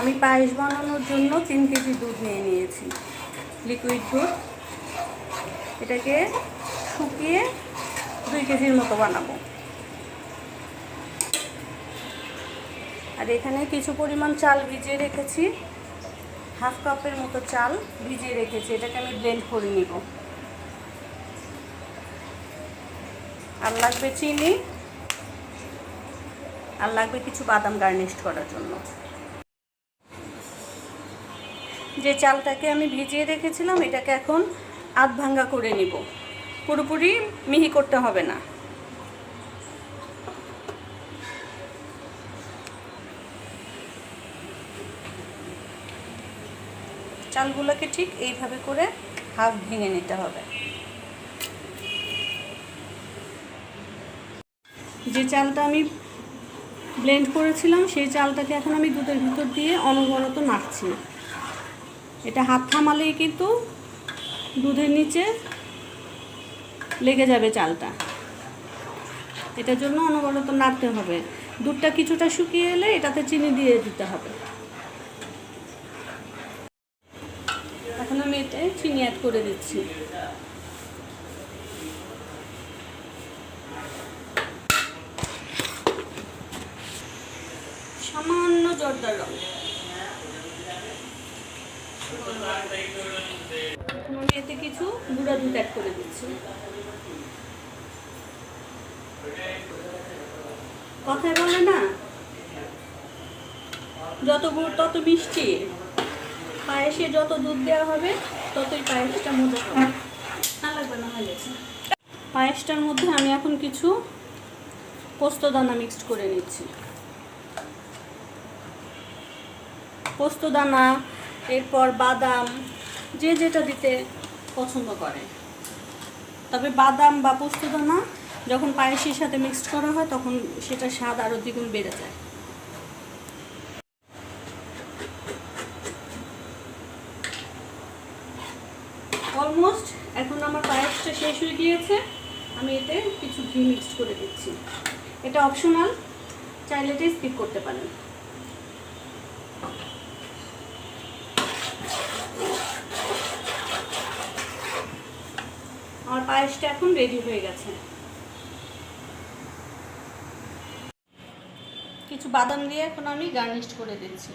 আমি পায়েস বানানোর জন্য তিন কেজি দুধ নিয়ে নিয়েছি। লিকুইড দুধ। এটাকে শুকিয়ে দুই কেজির মতো বানাবো। আর এখানে কিছু পরিমাণ চাল ভিজিয়ে রেখেছি। হাফ কাপের মতো চাল ভিজিয়ে রেখেছি। এটাকে আমি ব্লেন্ড করে নিব। আর লাগবে চিনি। আর লাগবে কিছু বাদাম গার্নিশ করার জন্য। যে চালটাকে আমি ভিজিয়ে রেখেছিলাম, এটাকে এখন আধ ভাঙ্গা করে নিব। পুরোপুরি মিহি করতে হবে না। চালগুলোকে ঠিক এইভাবে করে হাফ ভেঙে নিতে হবে। যে চালটা আমি ব্লেন্ড করেছিলাম, সেই চালটাকে এখন আমি দুধের ভিতর দিয়ে অনবরত নাড়ছি। এটা হাত থামালেই কিন্তু দুধের নিচে লেগে যাবে চালটা। এটার জন্য অনবরত নাড়তে হবে। দুধটা কিছুটা শুকিয়ে এলে এটাতে চিনি দিয়ে দিতে হবে। এখন আমি এতে চিনি অ্যাড করে দিচ্ছি। সামান্য জর্দার রং। এখন এতে কিছু গুঁড়া দুধ অ্যাড করে দিচ্ছি। কথায় বলে না? যত গুড়, তত মিষ্টি। পায়েসে যত দুধ দেওয়া হবে, ততই পায়েসটা মজা হবে। পায়েসটার মধ্যে আমি এখন কিছু পোস্তদানা মিক্সড করে নিচ্ছি। পোস্তদানা এরপর বাদাম, যে যেটা দিতে পছন্দ করে। তবে বাদাম বা পোস্তদানা যখন পায়েসের সাথে মিক্সড করা হয়, তখন সেটার স্বাদ আরও দ্বিগুণ বেড়ে যায়। অলমোস্ট এখন আমার পায়েসটা শেষ হয়ে গিয়েছে। আমি এতে কিছু ঘি মিক্সড করে দিচ্ছি। এটা অপশনাল চাইলে স্কিপ করতে পারেন। আমার পায়েসটা এখন রেডি হয়ে গেছে। কিছু বাদাম দিয়ে এখন আমি গার্নিশ করে দিচ্ছি।